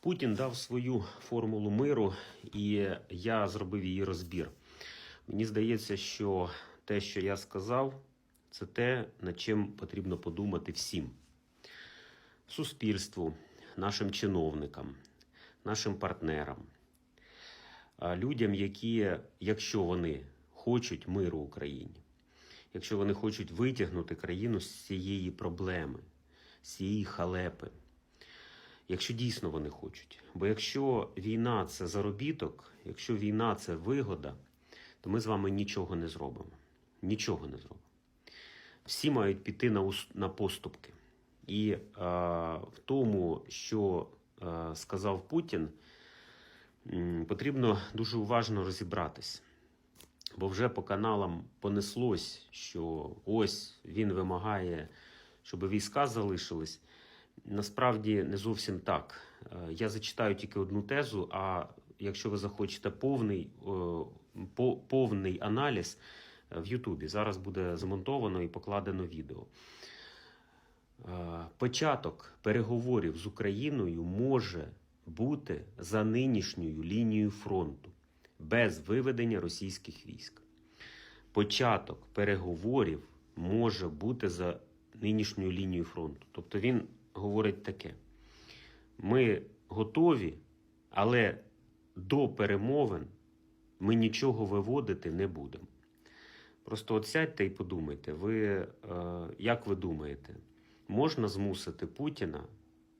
Путін дав свою формулу миру, і я зробив її розбір. Мені здається, що те, що я сказав, це те, над чим потрібно подумати всім суспільству, нашим чиновникам, нашим партнерам, людям, які, якщо вони хочуть миру Україні, якщо вони хочуть витягнути країну з цієї проблеми, з цієї халепи. Якщо дійсно вони хочуть. Бо якщо війна це заробіток, якщо війна це вигода, то ми з вами нічого не зробимо. Нічого не зробимо. Всі мають піти на, на поступки. І е, в тому, що е, сказав Путін, м, потрібно дуже уважно розібратись. Бо вже по каналам понеслось, що ось він вимагає, щоб війська залишились. Насправді не зовсім так. Е, Я зачитаю тільки одну тезу, а якщо ви захочете повний, повний аналіз е, в Ютубі, зараз буде змонтовано і покладено відео. Е, Початок переговорів з Україною може бути за нинішньою лінією фронту без виведення російських військ. Початок переговорів може бути за нинішньою лінією фронту. Тобто він говорить таке: ми готові, але до перемовин ми нічого виводити не будемо. Просто от сядьте і подумайте, ви, е, як ви думаєте, можна змусити Путіна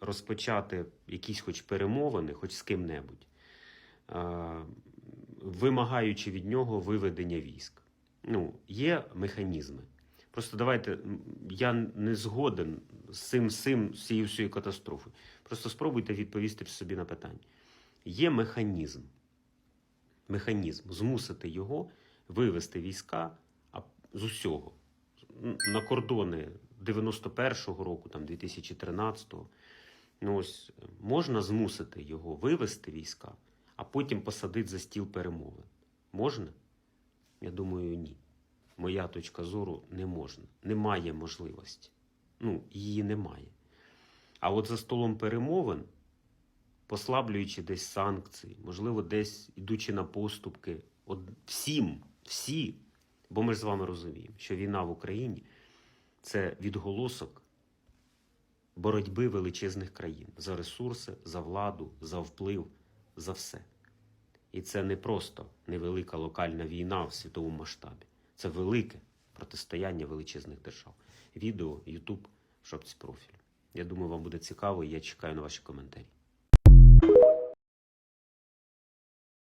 розпочати якісь хоч перемовини, хоч з ким-небудь, е, вимагаючи від нього виведення військ? Ну, є механізми. Просто давайте, я не згоден з цим, цим, з цією всією катастрофою. Просто спробуйте відповісти собі на питання. Є механізм, механізм змусити його вивести війська з усього на кордони 91-го року, там 2013-го. Ну ось можна змусити його вивести війська, а потім посадити за стіл перемовин. Можна? Я думаю, ні. Моя точка зору не можна. Немає можливості. Ну, її немає. А от за столом перемовин, послаблюючи десь санкції, можливо, десь ідучи на поступки, от всім, всі, бо ми ж з вами розуміємо, що війна в Україні це відголосок боротьби величезних країн за ресурси, за владу, за вплив, за все. І це не просто невелика локальна війна в світовому масштабі. Це велике протистояння величезних держав. Відео, Ютуб, шопці профіль. Я думаю, вам буде цікаво, і я чекаю на ваші коментарі.